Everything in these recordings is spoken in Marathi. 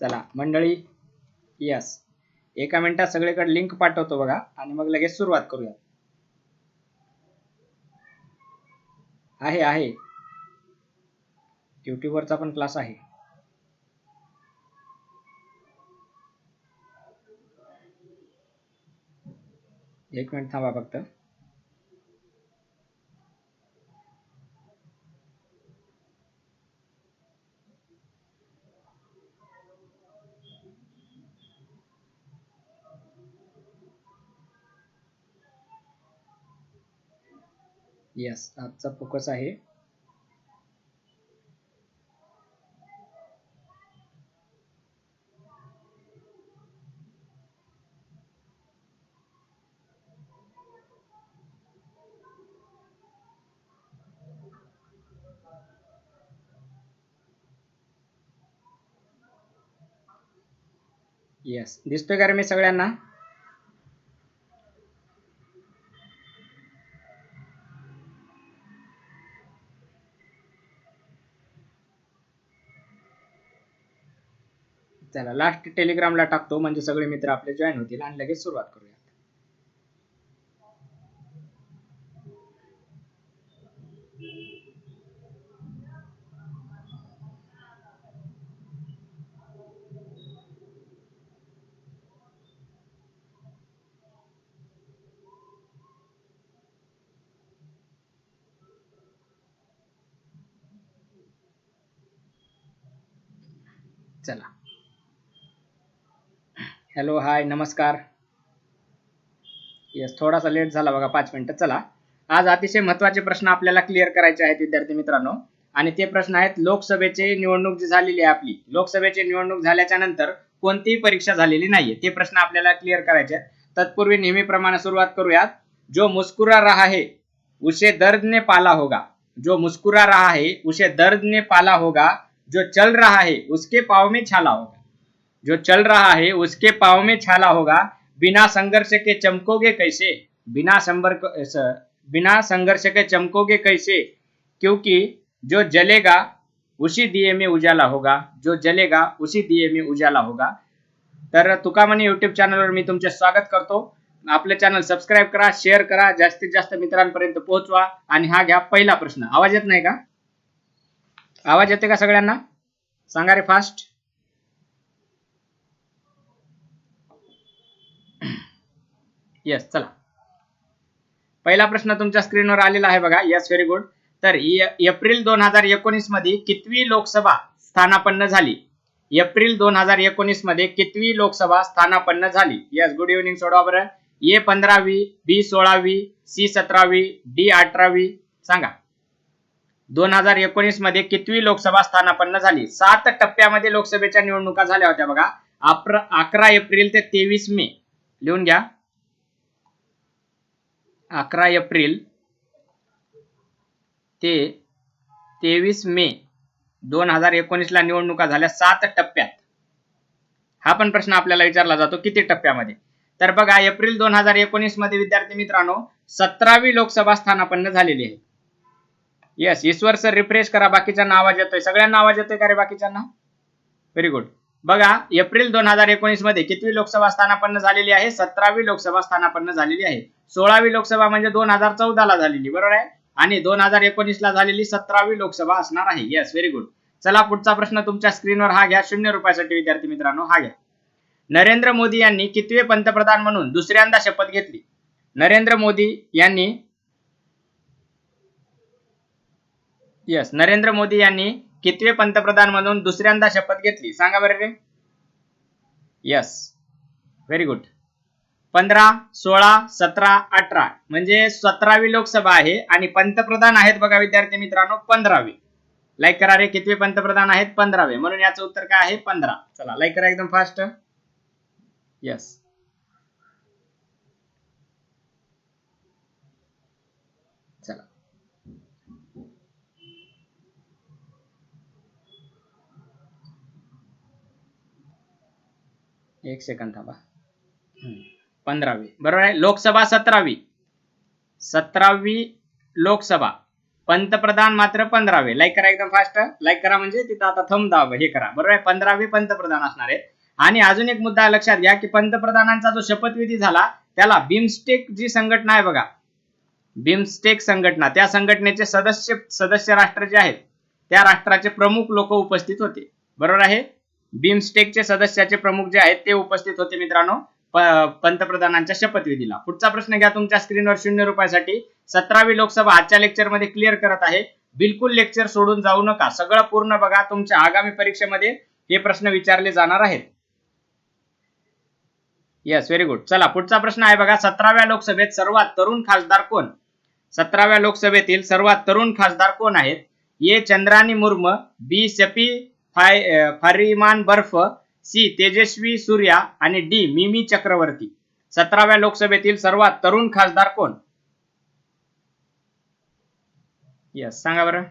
चला मंडळी यस एका मिनिटात सगळीकडे लिंक पाठवतो बघा आणि मग लगेच सुरुवात करूया. आहे आहे. युट्यूबवरचा पण क्लास आहे. एक मिनिट थांबा फक्त. येस आजचा फोकस आहे. येस दिसतोय का रे मी सगळ्यांना? चला लास्ट टेलिग्रामला टाकतो म्हणजे सगळे मित्र आपले जॉईन होतील आणि लगेच सुरुवात करूया. चला. हॅलो हाय नमस्कार. येस थोडासा लेट झाला बघा पाच मिनटं. चला. आज अतिशय महत्त्वाचे प्रश्न आपल्याला क्लिअर करायचे आहेत विद्यार्थी मित्रांनो. आणि ते प्रश्न आहेत लोकसभेची निवडणूक जी झालेली आहे आपली लोकसभेची निवडणूक झाल्याच्यानंतर कोणतीही परीक्षा झालेली नाहीये. ते प्रश्न आपल्याला क्लिअर करायचे आहेत. तत्पूर्वी नेहमीप्रमाणे सुरुवात करूयात. जो मुस्कुरा रहा है उसे दर्द ने पाला होगा. जो मुस्कुरा रहा है उसे दर्द ने पाला होगा. जो चल रहा है उसके पाव में छाला होगा. जो चल रहा है उसके पाव में छाला होगा। बिना संघर्ष के चमकोगे कैसे? बिना संपर्क बिना संघर्ष के चमकोगे कैसे? क्योंकि जो जलेगा उसी दिए में उजाला होगा। जो जलेगा उसी दिए में उजाला होगा। तर तुकामणी यूट्यूब चॅनलवर मी तुमचे स्वागत करतो. आपलं चॅनल सबस्क्राईब करा शेअर करा जास्तीत जास्त मित्रांपर्यंत पोहोचवा. आणि हा घ्या पहिला प्रश्न. आवाज येत नाही का? आवाज येते का सगळ्यांना? सांगा रे फास्ट येस चला. पहिला प्रश्न तुमच्या स्क्रीनवर आलेला आहे बघा. येस व्हेरी गुड तर एप्रिल दोन हजार एकोणीसमध्ये कितवी लोकसभा स्थानापन्न झाली? एप्रिल दोन हजार एकोणीसमध्ये कितवी लोकसभा स्थानापन्न झाली? येस गुड इव्हनिंग सोडवा बरं. ए पंधरावी बी सोळावी सी सतरावी डी अठरावी. सांगा. दोन हजार एकोणीसमध्ये कितवी लोकसभा स्थानापन्न झाली? सात टप्प्यामध्ये लोकसभेच्या निवडणुका झाल्या होत्या बघा. अकरा एप्रिल ते तेवीस मे. लिहून घ्या. अकरा एप्रिल ते तेवीस मे दोन हजार एकोणीसला निवडणुका झाल्या सात टप्प्यात. हा पण प्रश्न आपल्याला विचारला जातो किती टप्प्यामध्ये? तर बघा एप्रिल दोन हजार एकोणीसमध्ये विद्यार्थी मित्रांनो सतरावी लोकसभा स्थानापन्न झालेली आहे. येस ईश्वर सर रिफ्रेश करा बाकीच्या आवाज येतोय. सगळ्यांना आवाज येतोय का रे बाकीच्यांना? व्हेरी गुड बघा एप्रिल दोन हजार एकोणीसमध्ये कितवी लोकसभा स्थानापन्न झालेली आहे? सतरावी लोकसभा स्थानापन्न झालेली आहे. सोळावी लोकसभा म्हणजे दोन हजार चौदा ला झालेली बरोबर आहे? आणि दोन हजार एकोणीस ला झालेली सतरावी लोकसभा असणार आहे. येस व्हेरी गुड चला पुढचा प्रश्न तुमच्या स्क्रीनवर हा घ्या. शून्य रुपयासाठी विद्यार्थी मित्रांनो हा घ्या. नरेंद्र मोदी यांनी कितवे पंतप्रधान म्हणून दुसऱ्यांदा शपथ घेतली? नरेंद्र मोदी यांनी येस नरेंद्र मोदी यांनी कितवे पंतप्रधान म्हणून दुसऱ्यांदा शपथ घेतली? सांगा बरं रे. यस व्हेरी गुड पंधरा सोळा सतरा अठरा. म्हणजे सतरावी लोकसभा आहे आणि पंतप्रधान आहेत बघा विद्यार्थी मित्रांनो पंधरावी. लाईक करा रे कितवे पंतप्रधान आहेत? पंधरावे. म्हणून याचं उत्तर काय आहे? पंधरा. चला लाईक करा एकदम फास्ट यस चला. एक सेकंद थांबा. पंधरावी. बरोबर आहे? लोकसभा सतरावी. सतरावी लोकसभा. पंतप्रधान मात्र पंधरावे. लाईक करा एकदम फास्ट लाईक करा म्हणजे तिथं आता थंब दाब हे करा. बरोबर आहे? पंधरावे पंतप्रधान असणार आहे आणि अजून एक मुद्दा लक्षात घ्या की पंतप्रधानांचा जो शपथविधी झाला त्याला बिमस्टेक जी संघटना आहे बघा. बिमस्टेक संघटना. त्या संघटनेचे सदस्य सदस्य राष्ट्र जे आहेत त्या राष्ट्राचे प्रमुख लोक उपस्थित होते. बरोबर आहे? बिमस्टेकचे सदस्याचे प्रमुख जे आहेत ते उपस्थित होते मित्रांनो. पंतप्रधानांच्या शपथविधीला. पुढचा प्रश्न घ्या तुमच्या स्क्रीनवर शून्य रुपयासाठी. सतरावी लोकसभा आजच्या लेक्चरमध्ये क्लिअर करत आहे. बिलकुल लेक्चर सोडून जाऊ नका. सगळं पूर्ण बघा. तुमच्या आगामी परीक्षेमध्ये हे प्रश्न विचारले जाणार आहेत. येस व्हेरी गुड चला पुढचा प्रश्न आहे बघा. सतराव्या लोकसभेत सर्वात तरुण खासदार कोण? सतराव्या लोकसभेतील सर्वात तरुण खासदार कोण आहेत? ए. चंद्रानी मुर्म बी. शफी फाय फारिमान बर्फ सी तेजस्वी सूर्या आणि डी मिमी चक्रवर्ती. सतराव्या लोकसभेतील सर्वात तरुण खासदार कोण? यस सांगा बरं.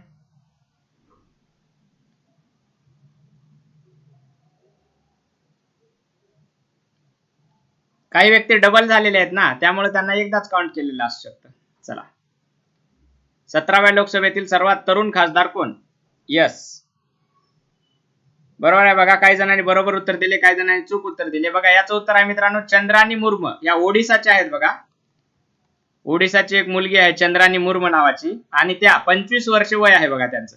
काही व्यक्ती डबल झालेले आहेत ना त्यामुळे त्यांना एकदाच काउंट केलेलं असू शकतं. चला. सतराव्या लोकसभेतील सर्वात तरुण खासदार कोण? यस बरोबर आहे बघा काही जणांनी बरोबर उत्तर दिले काही जणांनी चूक उत्तर दिले. बघा याचं उत्तर आहे मित्रांनो चंद्रानी मुर्म. या ओडिसाच्या आहेत बघा. ओडिसाची एक मुलगी आहे चंद्रानी मुर्म नावाची. आणि त्या पंचवीस वर्ष वय आहे बघा त्यांचं.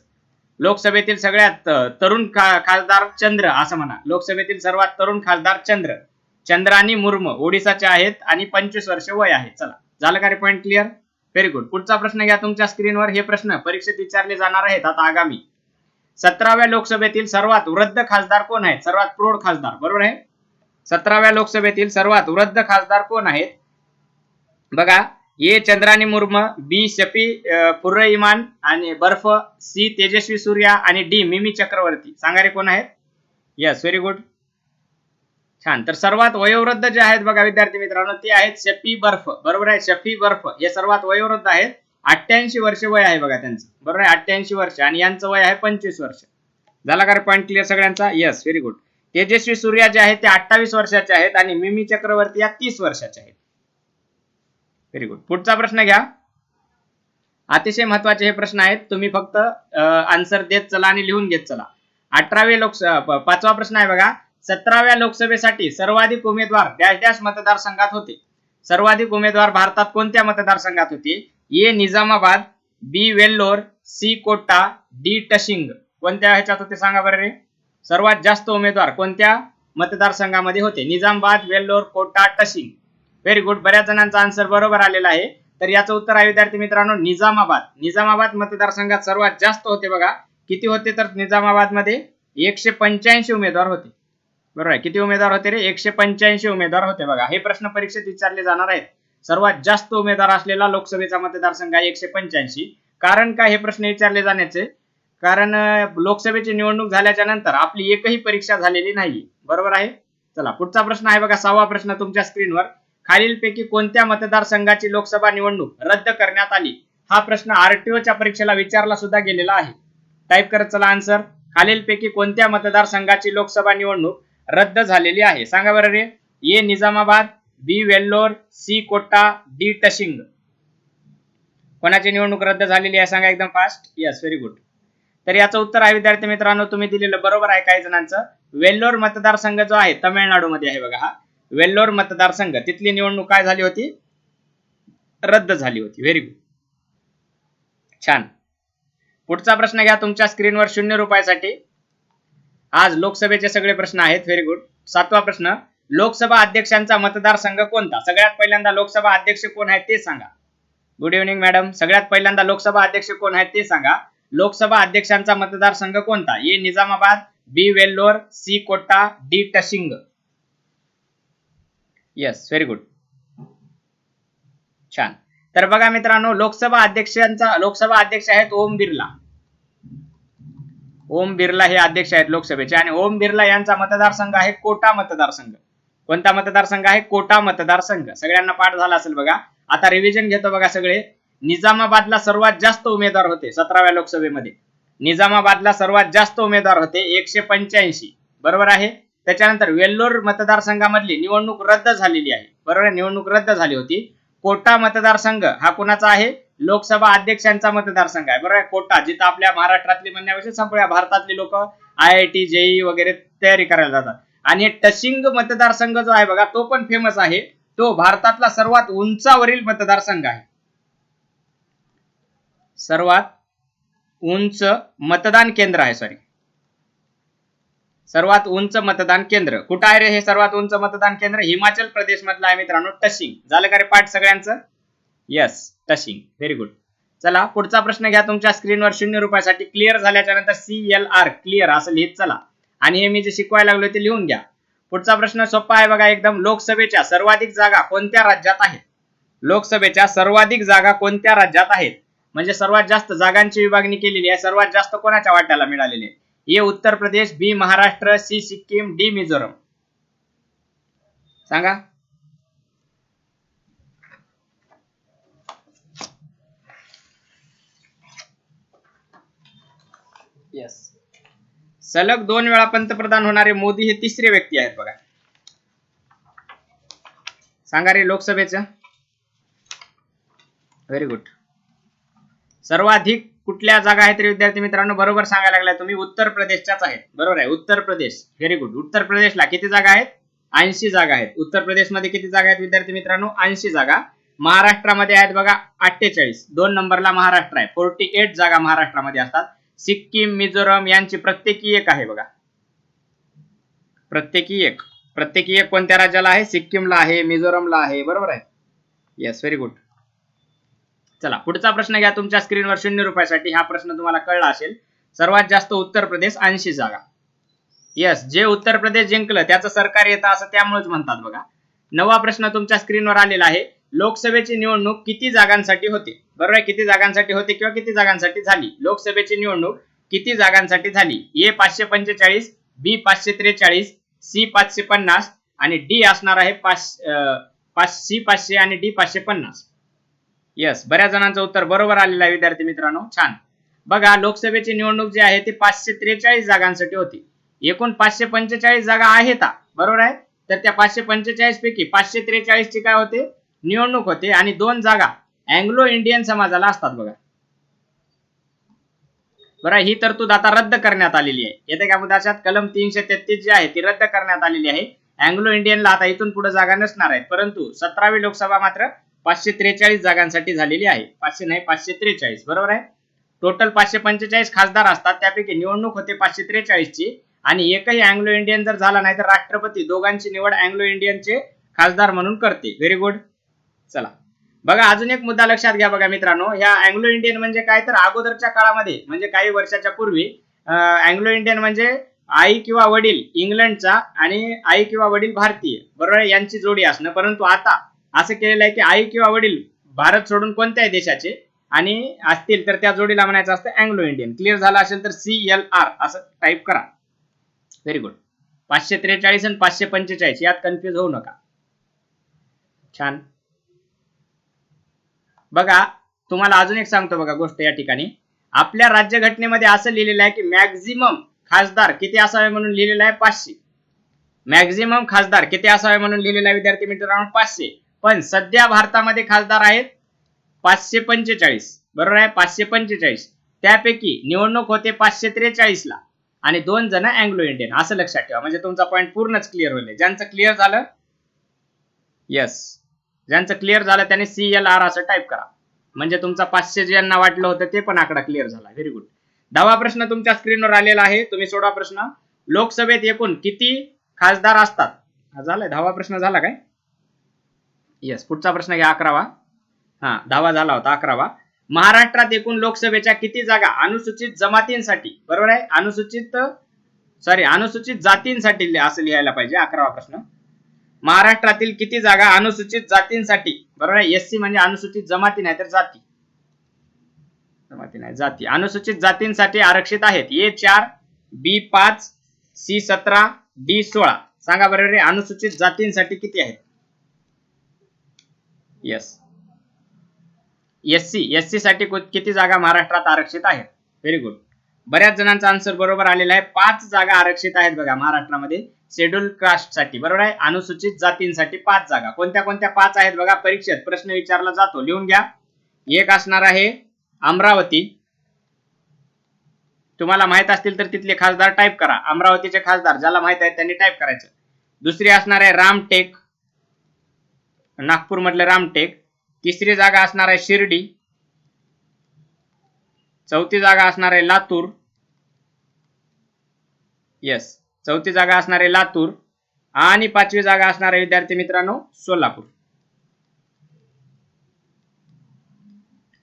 लोकसभेतील सगळ्यात तरुण खासदार चंद्र असं म्हणा. लोकसभेतील सर्वात तरुण खासदार चंद्र. चंद्रानी मुर्म ओडिसाचे आहेत आणि पंचवीस वर्ष वय आहे. चला झालं का रे पॉईंट क्लिअर व्हेरी गुड पुढचा प्रश्न घ्या तुमच्या स्क्रीनवर हे प्रश्न परीक्षेत विचारले जाणार आहेत. आता आगामी. सतराव्या लोकसभेतील सर्वात वृद्ध खासदार कोण आहेत? सर्वात प्रौढ खासदार बरोबर आहे? सतराव्या लोकसभेतील सर्वात वृद्ध खासदार कोण आहेत? बघा ए. चंद्रानी मुर्म बी. शफी फुर्र इमान आणि बर्फ सी. तेजस्वी सूर्या आणि डी. मिमी चक्रवर्ती. सांगारे कोण आहेत? यस व्हेरी गुड छान. तर सर्वात वयोवृद्ध जे आहेत बघा विद्यार्थी मित्रांनो ते आहेत शफी बर्फ. बरोबर आहे? शफी बर्फ. हे सर्वात वयोवृद्ध आहेत. अठ्ठ्याऐंशी वर्ष वय आहे बघा त्यांचं. बरोबर आहे? अठ्ठ्याऐंशी वर्ष. आणि यांचं वय आहे पंचवीस वर्ष. झाला का पॉईंट क्लिअर सगळ्यांचा? Yes very good Tejasvi Surya जे आहेत ते अठ्ठावीस वर्षाचे आहेत आणि मिमी चक्रवर्ती या तीस वर्षाचे आहेत. व्हेरी गुड पुढचा प्रश्न घ्या. अतिशय महत्त्वाचे हे प्रश्न आहेत. तुम्ही फक्त आन्सर देत चला आणि लिहून घेत चला. अठरावे लोकसभा पाचवा प्रश्न आहे बघा. सतराव्या लोकसभेसाठी सर्वाधिक उमेदवार डॅश डॅश मतदारसंघात होते. सर्वाधिक उमेदवार भारतात कोणत्या मतदारसंघात होते? A Nizamabad B Vellore C Kota D Tashing. कोणत्या ह्याच्यात होते सांगा बरं रे? सर्वात जास्त उमेदवार कोणत्या मतदारसंघामध्ये होते? निजामाबाद वेल्लोर कोटा टशिंग. व्हेरी गुड बऱ्याच जणांचा आन्सर बरोबर आलेला आहे. तर याचं उत्तर आहे विद्यार्थी मित्रांनो निजामाबाद. निजामाबाद मतदारसंघात सर्वात जास्त होते बघा. किती होते तर निजामाबादमध्ये? एकशे पंच्याऐंशी उमेदवार होते. बरोबर आहे. किती उमेदवार होते रे? एकशे पंच्याऐंशी उमेदवार होते बघा. हे प्रश्न परीक्षेत विचारले जाणार आहेत. सर्वात जास्त उमेदवार असलेला लोकसभेचा मतदारसंघ आहे एकशे पंच्याऐंशी. कारण काय हे प्रश्न विचारले जाण्याचे? कारण लोकसभेची निवडणूक झाल्याच्यानंतर आपली एकही परीक्षा झालेली नाही. बरोबर आहे? चला पुढचा प्रश्न आहे बघा सहावा प्रश्न तुमच्या स्क्रीनवर. खालीलपैकी कोणत्या मतदारसंघाची लोकसभा निवडणूक रद्द करण्यात आली? हा प्रश्न आरटीओच्या परीक्षेला विचारला सुद्धा गेलेला आहे. टाईप करत चला आन्सर. खालीलपैकी कोणत्या मतदारसंघाची लोकसभा निवडणूक रद्द झालेली आहे? सांगा बरं रे. A Nizamabad. B Vellore C Kota D Tashing. कोणाची निवडणूक रद्द झालेली आहे सांगा एकदम फास्ट यस व्हेरी गुड तर याचं उत्तर आहे विद्यार्थी मित्रांनो तुम्ही दिलेलं बरोबर आहे काही जणांचं. वेल्लोर मतदारसंघ जो आहे तमिळनाडूमध्ये आहे बघा हा. वेल्लोर मतदारसंघ. तिथली निवडणूक काय झाली होती? रद्द झाली होती. व्हेरी गुड छान. पुढचा प्रश्न घ्या तुमच्या स्क्रीनवर शून्य रुपयासाठी. आज लोकसभेचे सगळे प्रश्न आहेत. व्हेरी गुड सातवा प्रश्न. लोकसभा अध्यक्षांचा मतदारसंघ कोणता? सगळ्यात पहिल्यांदा लोकसभा अध्यक्ष कोण आहेत ते सांगा. गुड इव्हनिंग मॅडम सगळ्यात पहिल्यांदा लोकसभा अध्यक्ष कोण आहेत ते सांगा. लोकसभा अध्यक्षांचा मतदारसंघ कोणता? A Nizamabad B Vellore C Kota D Tashing. Yes very good छान. तर बघा मित्रांनो लोकसभा अध्यक्षांचा लोकसभा अध्यक्ष आहेत ओम बिर्ला. ओम बिर्ला हे अध्यक्ष आहेत लोकसभेचे आणि ओम बिर्ला यांचा मतदारसंघ आहे कोटा मतदारसंघ कोणता मतदारसंघ आहे? कोटा मतदारसंघ. सगळ्यांना पाठ झाला असेल बघा. आता रिव्हिजन घेतो बघा सगळे. निजामाबादला सर्वात जास्त उमेदवार होते सतराव्या लोकसभेमध्ये. निजामाबादला सर्वात जास्त उमेदवार होते एकशे पंच्याऐंशी. बरोबर आहे? त्याच्यानंतर वेल्लोर मतदारसंघामधली निवडणूक रद्द झालेली आहे. बरोबर निवडणूक रद्द झाली होती. कोटा मतदारसंघ हा कुणाचा आहे? लोकसभा अध्यक्षांचा मतदारसंघ आहे. बरोबर आहे? कोटा जिथं आपल्या महाराष्ट्रातली म्हणण्यापेक्षा संपूर्ण भारतातली लोक आय आय टी जेई वगैरे तयारी करायला जातात. आणि टशिंग मतदारसंघ जो आहे बघा तो पण फेमस आहे. तो भारतातला सर्वात उंचावरील मतदारसंघ आहे. सर्वात उंच मतदान केंद्र आहे सॉरी सर्वात उंच मतदान केंद्र. कुठं आहे रे हे सर्वात उंच मतदान केंद्र? हिमाचल प्रदेश मधलं आहे मित्रांनो टशिंग. झालं का रे पाठ सगळ्यांचं? यस टशिंग. व्हेरी गुड चला पुढचा प्रश्न घ्या तुमच्या स्क्रीनवर शून्य रुपयासाठी क्लिअर झाल्याच्यानंतर सी एल आर क्लिअर असं लिहित चला. आणि हे मी जे शिकवायला लागलो ते लिहून घ्या. पुढचा प्रश्न सोपा आहे बघा एकदम लोकसभेच्या सर्वाधिक जागा कोणत्या राज्यात आहेत? लोकसभेच्या सर्वाधिक जागा कोणत्या राज्यात आहेत? म्हणजे सर्वात जास्त जागांची विभागणी केलेली आहे सर्वात जास्त कोणाच्या वाट्याला मिळालेली आहे? A Uttar Pradesh B Maharashtra C Sikkim D Mizoram. सांगा. येस सलग दोन वेळा पंतप्रधान होणारे मोदी हे तिसरे व्यक्ती आहेत बघा. सांगा रे लोकसभेचं. व्हेरी गुड सर्वाधिक कुठल्या जागा आहेत रे विद्यार्थी मित्रांनो? बरोबर सांगायला लागलाय तुम्ही उत्तर प्रदेशच्याच आहेत. बरोबर आहे उत्तर प्रदेश. व्हेरी गुड उत्तर प्रदेशला किती जागा आहेत? ऐंशी जागा आहेत. उत्तर प्रदेशमध्ये किती जागा आहेत विद्यार्थी मित्रांनो? ऐंशी जागा. महाराष्ट्रामध्ये आहेत बघा अठ्ठेचाळीस. दोन नंबरला महाराष्ट्र आहे. फोर्टी एट जागा महाराष्ट्रामध्ये असतात. सिक्कीम मिझोरम यांची प्रत्येकी एक आहे बघा. प्रत्येकी एक. प्रत्येकी एक कोणत्या राज्याला आहे? सिक्कीमला आहे मिझोरमला आहे. बरोबर आहे? येस व्हेरी गुड चला पुढचा प्रश्न घ्या तुमच्या स्क्रीनवर शून्य रुपयासाठी. हा प्रश्न तुम्हाला कळला असेल. सर्वात जास्त उत्तर प्रदेश ऐंशी जागा. येस जे उत्तर प्रदेश जिंकलं त्याचं सरकार येतं असं त्यामुळेच म्हणतात बघा. नवा प्रश्न तुमच्या स्क्रीनवर आलेला आहे. लोकसभेची निवडणूक किती जागांसाठी होती? बरोबर आहे? किती जागांसाठी होती किंवा किती जागांसाठी झाली? लोकसभेची निवडणूक किती जागांसाठी झाली? ए पाचशे पंचेचाळीस बी पाचशे त्रेचाळीस सी पाचशे पन्नास आणि डी असणार आहे पाच पाच सी पाचशे आणि डी पाचशे पन्नास. येस बऱ्याच जणांचं उत्तर बरोबर आलेलं आहे विद्यार्थी मित्रांनो. छान. बघा लोकसभेची निवडणूक जी आहे ती पाचशे त्रेचाळीस जागांसाठी होती. एकूण पाचशे पंचेचाळीस जागा आहेत. बरोबर आहे? तर त्या पाचशे पंचेचाळीस पैकी पाचशे त्रेचाळीस ची काय होते? निवडणूक होते आणि दोन जागा अँग्लो इंडियन समाजाला असतात बघा. बरं ही तरतूद आता रद्द करण्यात आलेली आहे. येते का मुद्दाशात कलम तीनशे तेहतीस जी आहे ती रद्द करण्यात आलेली आहे. अँग्लो इंडियनला आता इथून पुढे जागा नसणार आहे परंतु सतरावी लोकसभा मात्र पाचशे त्रेचाळीस जागांसाठी झालेली आहे. पाचशे नाही पाचशे त्रेचाळीस. बरोबर आहे? टोटल पाचशे पंचेचाळीस खासदार असतात. त्यापैकी निवडणूक होते पाचशे त्रेचाळीस ची आणि एकही अँग्लो इंडियन जर झाला नाही तर राष्ट्रपती दोघांची निवड अँग्लो इंडियनचे खासदार म्हणून करते. व्हेरी गुड चला. बघा अजून एक मुद्दा लक्षात घ्या बघा मित्रांनो. ह्या अँग्लो इंडियन म्हणजे काय तर अगोदरच्या काळामध्ये म्हणजे काही वर्षाच्या पूर्वी अँग्लो इंडियन म्हणजे आई किंवा वडील इंग्लंडचा आणि आई किंवा वडील भारतीय. बरोबर यांची जोडी असणं. परंतु आता असं केलेलं आहे की आई किंवा वडील भारत सोडून कोणत्याही देशाचे आणि असतील तर त्या जोडीला म्हणायचं असतं अँग्लो इंडियन क्लिअर झालं असेल तर सी एल आर असं टाईप करा. व्हेरी गुड पाचशे त्रेचाळीस आणि पाचशे पंचेचाळीस यात कन्फ्युज होऊ नका. छान. बघा तुम्हाला अजून एक सांगतो बघा गोष्ट या ठिकाणी. आपल्या राज्यघटनेमध्ये असं लिहिलेलं आहे की मॅक्झिमम खासदार किती असावे म्हणून लिहिलेलं आहे पाचशे. मॅक्झिमम खासदार किती असावे म्हणून लिहिलेलं आहे विद्यार्थी मित्रांनो पाचशे. पण सध्या भारतामध्ये खासदार आहेत पाचशे पंचेचाळीस. बरोबर आहे? पाचशे पंचेचाळीस. त्यापैकी निवडणूक होते पाचशे त्रेचाळीस ला. आणि दोन जण अँग्लो इंडियन असं लक्षात ठेवा. म्हणजे तुमचा पॉईंट पूर्णच क्लिअर होईल. ज्यांचं क्लिअर झालं येस ज्यांचं क्लिअर झालं त्याने सी एल आर असं टाईप करा. म्हणजे तुमचा पाचशे ज्यांना वाटलं होतं ते पण आकडा क्लिअर झाला. व्हेरी गुड दहावा प्रश्न तुमच्या स्क्रीनवर आलेला आहे. तुम्ही सोडा प्रश्न. लोकसभेत एकूण किती खासदार असतात? झालाय. दहावा प्रश्न झाला काय? येस पुढचा प्रश्न घ्या अकरावा. हा दहावा झाला होता अकरावा. महाराष्ट्रात एकूण लोकसभेच्या किती जागा? अनुसूचित जमातींसाठी. बरोबर आहे? अनुसूचित सॉरी अनुसूचित जातींसाठी असं लिहायला पाहिजे. अकरावा प्रश्न. महाराष्ट्रातील किती जागा अनुसूचित जातींसाठी? बरोबर आहे? एस म्हणजे अनुसूचित जमाती नाही तर जाती. जमाती नाही जाती. अनुसूचित जातींसाठी आरक्षित आहेत. ए चार बी पाच सी सतरा डी सोळा. सांगा बरोबर अनुसूचित जातींसाठी किती आहेत? Yes S C. S C साठी किती जागा महाराष्ट्रात आरक्षित आहेत? व्हेरी गुड बऱ्याच जणांचा आन्सर बरोबर आलेला आहे. पाच जागा आरक्षित आहेत बघा महाराष्ट्रामध्ये. शेड्यूल कास्टसाठी बरोबर आहे? अनुसूचित जातींसाठी पाच जागा. कोणत्या कोणत्या पाच आहेत बघा? परीक्षेत प्रश्न विचारला जातो. लिहून घ्या. एक असणार आहे अमरावती. तुम्हाला माहीत असतील तर तिथले खासदार टाईप करा. अमरावतीचे खासदार ज्याला माहीत आहे त्यांनी टाईप करायचं. दुसरी असणार आहे रामटेक. नागपूरमधले रामटेक. तिसरी जागा असणार आहे शिर्डी. चौथी जागा असणार आहे लातूर. येस चौथी जागा असणार आहे लातूर. आणि पाचवी जागा असणार आहे विद्यार्थी मित्रांनो सोलापूर.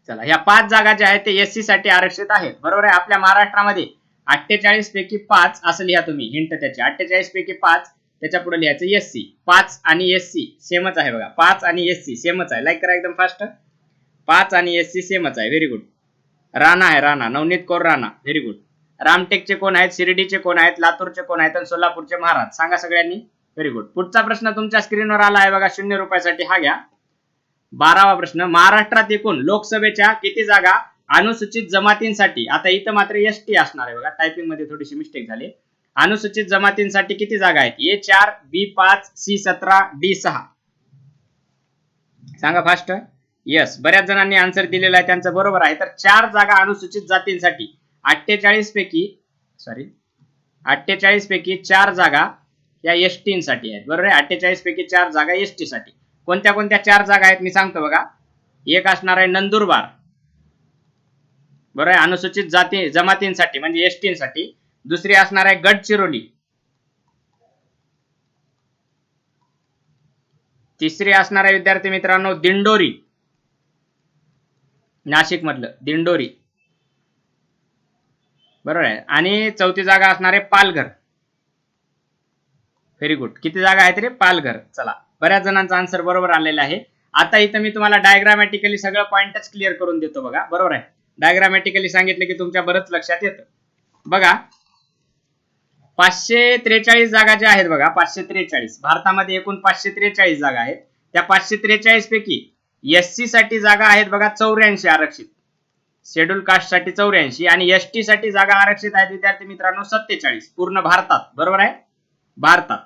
चला ह्या पाच जागा ज्या आहेत ते एस सी साठी आरक्षित आहेत. बरोबर आहे? आपल्या महाराष्ट्रामध्ये अठ्ठेचाळीस पैकी पाच असं लिहा तुम्ही. हिंट त्याची. अठ्ठेचाळीस पैकी पाच त्याच्या पुढे लिहायचं एस सी पाच आणि एस सी सेमच आहे बघा. पाच आणि एस सी सेमच आहे. लाईक करा एकदम फास्ट पाच आणि एस सी सेमच आहे. व्हेरी गुड राणा आहे राणा. नवनीत कौर राणा. व्हेरी गुड रामटेकचे कोण आहेत शिर्डीचे कोण आहेत लातूरचे कोण आहेत आणि सोलापूरचे महाराज? सांगा सगळ्यांनी. व्हेरी गुड पुढचा प्रश्न तुमच्या स्क्रीनवर आला आहे बघा. शून्य रुपयासाठी हा घ्या. बारावा प्रश्न. महाराष्ट्रात एकूण लोकसभेच्या किती जागा अनुसूचित जमातींसाठी? आता इथं मात्र एस टी असणार आहे बघा. टायपिंगमध्ये थोडीशी मिस्टेक झाली. अनुसूचित जमातींसाठी किती जागा आहेत? ए चार बी पाच सी सतरा डी सहा. सांगा फास्ट येस बऱ्याच जणांनी आन्सर दिलेला आहे त्यांचं बरोबर आहे. तर चार जागा अनुसूचित जातींसाठी. अठ्ठेचाळीस पैकी सॉरी अठ्ठेचाळीस पैकी चार जागा या एससाठी आहेत. बरोबर आहे? अठ्ठेचाळीस पैकी चार जागा एस कोणत्या कोणत्या चार जागा आहेत मी सांगतो बघा. एक असणार आहे नंदुरबार. बरोबर आहे? अनुसूचित जाती जमातींसाठी म्हणजे एस दुसरी असणार आहे गडचिरोली. तिसरी असणार आहे विद्यार्थी मित्रांनो दिंडोरी. नाशिक मधलं दिंडोरी. बरोबर आहे? आणि चौथी जागा असणार आहे पालघर. व्हेरी गुड किती जागा आहेत रे? पालघर. चला बऱ्याच जणांचा आन्सर बरोबर आलेला आहे. आता इथं मी तुम्हाला डायग्रामॅटिकली सगळं पॉइंटच क्लिअर करून देतो बघा. बरोबर आहे? डायग्रामॅटिकली सांगितलं की तुमच्या बरंच लक्षात येतं. बघा पाचशे त्रेचाळीस जागा ज्या आहेत बघा पाचशे त्रेचाळीस. भारतामध्ये एकूण पाचशे त्रेचाळीस जागा आहेत. त्या पाचशे त्रेचाळीस पैकी एससी साठी जागा आहेत बघा चौऱ्याऐंशी आरक्षित. शेड्यूल कास्टसाठी चौऱ्याऐंशी आणि एस टी साठी जागा आरक्षित आहेत विद्यार्थी मित्रांनो सत्तेचाळीस पूर्ण भारतात बरोबर आहे? भारतात.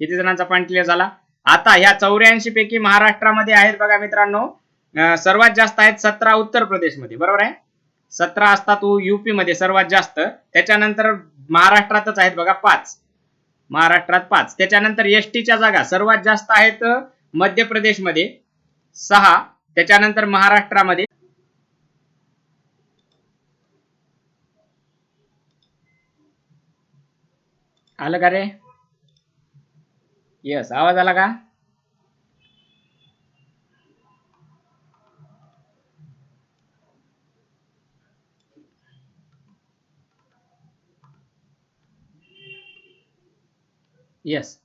किती जणांचा पॉईंट क्लिअर झाला? आता ह्या चौऱ्याऐंशी पैकी महाराष्ट्रामध्ये आहेत बघा मित्रांनो सर्वात जास्त आहेत सतरा उत्तर प्रदेशमध्ये बरोबर आहे? सतरा असतात युपी मध्ये सर्वात जास्त. त्याच्यानंतर महाराष्ट्रातच आहेत बघा पाच. महाराष्ट्रात पाच. त्याच्यानंतर एस टीच्या जागा सर्वात जास्त आहेत मध्य प्रदेशमध्ये. सहा. त्याच्यानंतर महाराष्ट्रामध्ये आलं का रे? यस आवाज आला का? येस.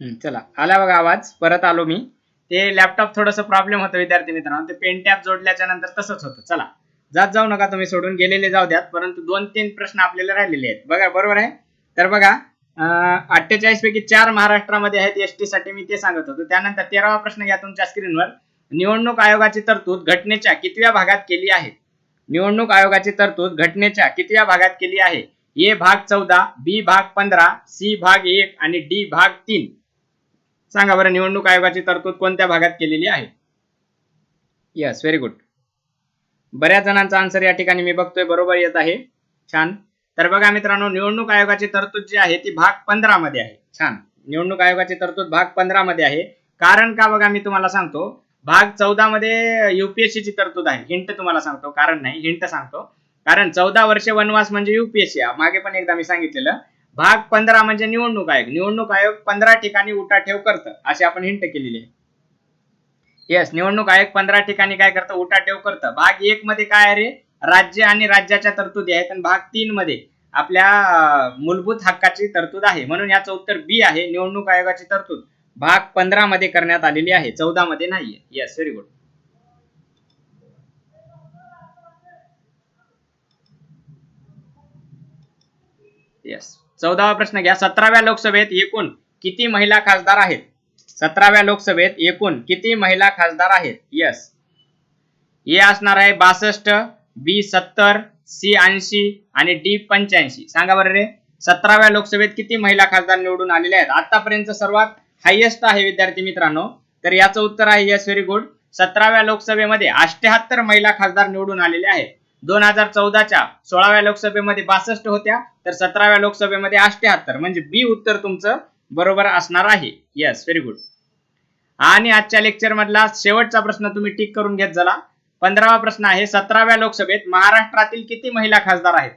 चला आला बघा आवाज. परत आलो मी. ते लॅपटॉप थोडस प्रॉब्लेम होतं विद्यार्थी मित्रांनो. ते पेन टॅप जोडल्याच्या नंतर तसंच होतं. चला. जात जाऊ नका तुम्ही सोडून. गेलेले जाऊ द्यात. परंतु दोन तीन प्रश्न आपल्याला राहिलेले आहेत. बघा बरोबर आहे? तर बघा अठ्ठेचाळीस पैकी चार महाराष्ट्रामध्ये आहेत एस टी साठी मी ते सांगत होतो. त्यानंतर तेरावा प्रश्न घ्या तुमच्या स्क्रीनवर निवडणूक आयोगाची तरतूद घटनेच्या कितव्या भागात केली आहे? निवडणूक आयोगाची तरतूद घटनेच्या कितव्या भागात केली आहे? ए भाग चौदा बी भाग पंधरा सी भाग एक आणि डी भाग तीन. सांगा बरं निवडणूक आयोगाची तरतूद कोणत्या भागात केलेली आहे? यस व्हेरी गुड बऱ्याच जणांचा आन्सर या ठिकाणी मी बघतोय बरोबर येत आहे. छान. तर बघा मित्रांनो निवडणूक आयोगाची तरतूद जी आहे ती भाग पंधरा मध्ये आहे. छान. निवडणूक आयोगाची तरतूद भाग पंधरा मध्ये आहे. कारण का बघा मी तुम्हाला सांगतो भाग चौदा मध्ये युपीएससी ची तरतूद आहे. हिंट तुम्हाला सांगतो कारण नाही हिंट सांगतो. कारण चौदा वर्षे वनवास म्हणजे युपीएससी मागे पण एकदा मी सांगितलेलं भाग पंधरा म्हणजे निवडणूक आयोग. निवडणूक आयोग पंधरा ठिकाणी उठाठेव करतं अशी आपण हिंट केलेली आहे. येस निवडणूक आयोग पंधरा ठिकाणी काय करतं? उठाठेव करतं. भाग एक मध्ये काय रे? राज्य आणि राज्याच्या तरतुदी आहेत आणि भाग तीन मध्ये आपल्या मूलभूत हक्काची तरतूद आहे. म्हणून याचं उत्तर बी आहे निवडणूक आयोगाची तरतूद. भाग पंधरा मध्ये करण्यात आलेली आहे. चौदा मध्ये नाहीये. येस व्हेरी गुड येस चौदावा प्रश्न घ्या. सतराव्या लोकसभेत एकूण किती महिला खासदार आहेत? सतराव्या लोकसभेत एकूण किती महिला खासदार आहेत? यस ए असणार आहे बासष्ट बी सत्तर सी ऐंशी आणि डी पंच्याऐंशी. सांगा बरं रे. सतराव्या लोकसभेत किती महिला खासदार निवडून आलेल्या आहेत? आतापर्यंत सर्वात हायेस्ट आहे विद्यार्थी मित्रांनो. तर याचं उत्तर आहे यस व्हेरी गुड सतराव्या लोकसभेमध्ये अष्ट्याहत्तर महिला खासदार निवडून आलेले आहेत. दोन हजार चौदाच्या सोळाव्या लोकसभेमध्ये बासष्ट होत्या तर सतराव्या लोकसभेमध्ये अष्ट्याहत्तर. म्हणजे बी उत्तर तुमचं बरोबर असणार आहे. यस व्हेरी गुड आणि आजच्या लेक्चर मधला शेवटचा प्रश्न तुम्ही टिक करून घेत झाला पंधरावा प्रश्न आहे सतराव्या लोकसभेत महाराष्ट्रातील किती महिला खासदार आहेत?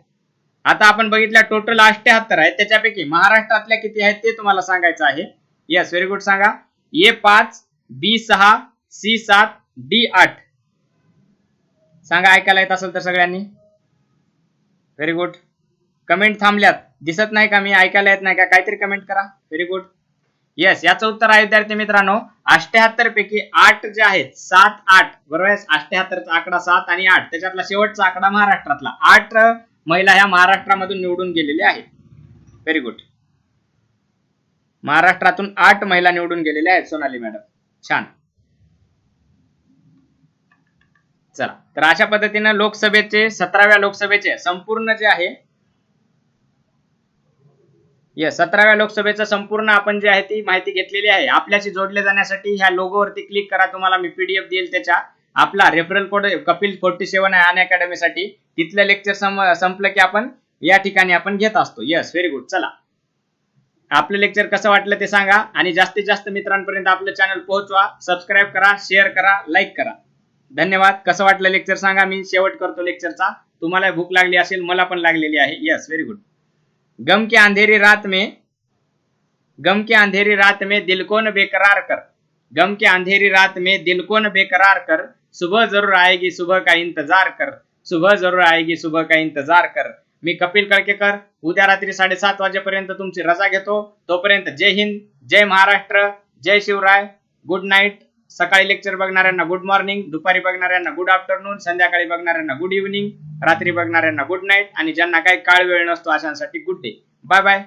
आता आपण बघितल्या टोटल अष्ट्याहत्तर आहेत. त्याच्यापैकी महाराष्ट्रातल्या किती आहेत ते तुम्हाला सांगायचं आहे. यस व्हेरी गुड सांगा. ए पाच बी सहा सी सात डी आठ. सांगा ऐकायला येत असेल तर सगळ्यांनी. व्हेरी गुड कमेंट थांबल्यात. दिसत नाही का मी? ऐकायला येत नाही का? काहीतरी कमेंट करा. व्हेरी गुड येस याचं उत्तर आहे विद्यार्थी मित्रांनो अष्ट्याहत्तर पैकी आठ जे आहेत सात आठ. बरोबर आहे? अष्ट्याहत्तरचा आकडा सात आणि आठ. त्याच्यातला शेवटचा आकडा महाराष्ट्रातला. आठ महिला ह्या महाराष्ट्रामधून निवडून गेलेल्या आहेत. व्हेरी गुड महाराष्ट्रातून आठ महिला निवडून गेलेल्या आहेत सोनाली मॅडम. छान. चला तर अशा पद्धतीनं लोकसभेचे सतराव्या लोकसभेचे संपूर्ण जे आहे येस सतराव्या लोकसभेचं संपूर्ण आपण जे आहे ती माहिती घेतलेली आहे. आपल्याशी जोडले जाण्यासाठी ह्या लोगोवरती क्लिक करा तुम्हाला मी पीडीएफ देईल त्याच्या. आपला referral code Kapil forty seven आहे अन अकॅडमीसाठी. तिथलं लेक्चर संपलं की आपण या ठिकाणी आपण घेत असतो. येस व्हेरी गुड चला. आपलं लेक्चर कसं वाटलं ते सांगा. आणि जास्तीत जास्त मित्रांपर्यंत आपलं चॅनल पोहोचवा. सबस्क्राईब करा शेअर करा लाईक करा. धन्यवाद. कसं वाटलं लेक्चर सांगा. मी शेवट करतो लेक्चरचा तुम्हाला भूक लागली असेल मला पण लागलेली आहे. यस व्हेरी गुड गम की अंधेरी रात में गम की अंधेरी रात में दिल को न बेकरार कर. गम की अंधेरी रात में दिल को न बेकरार कर. सुबह जरूर आएगी सुबह का इंतजार कर. सुबह जरूर आएगी सुबह का इंतजार कर. मी कपिल कळकेकर उद्या रात्री साडेसात वाजेपर्यंत तुमची रजा घेतो. तोपर्यंत जय हिंद जय महाराष्ट्र जय शिवराय. गुड नाईट सकाळी लेक्चर बघणाऱ्यांना गुड मॉर्निंग दुपारी बघणाऱ्यांना गुड आफ्टरनून संध्याकाळी बघणाऱ्यांना गुड इव्हनिंग रात्री बघणाऱ्यांना गुड नाईट आणि ज्यांना काही काळ वेळ नसतो अशांसाठी गुड डे बाय बाय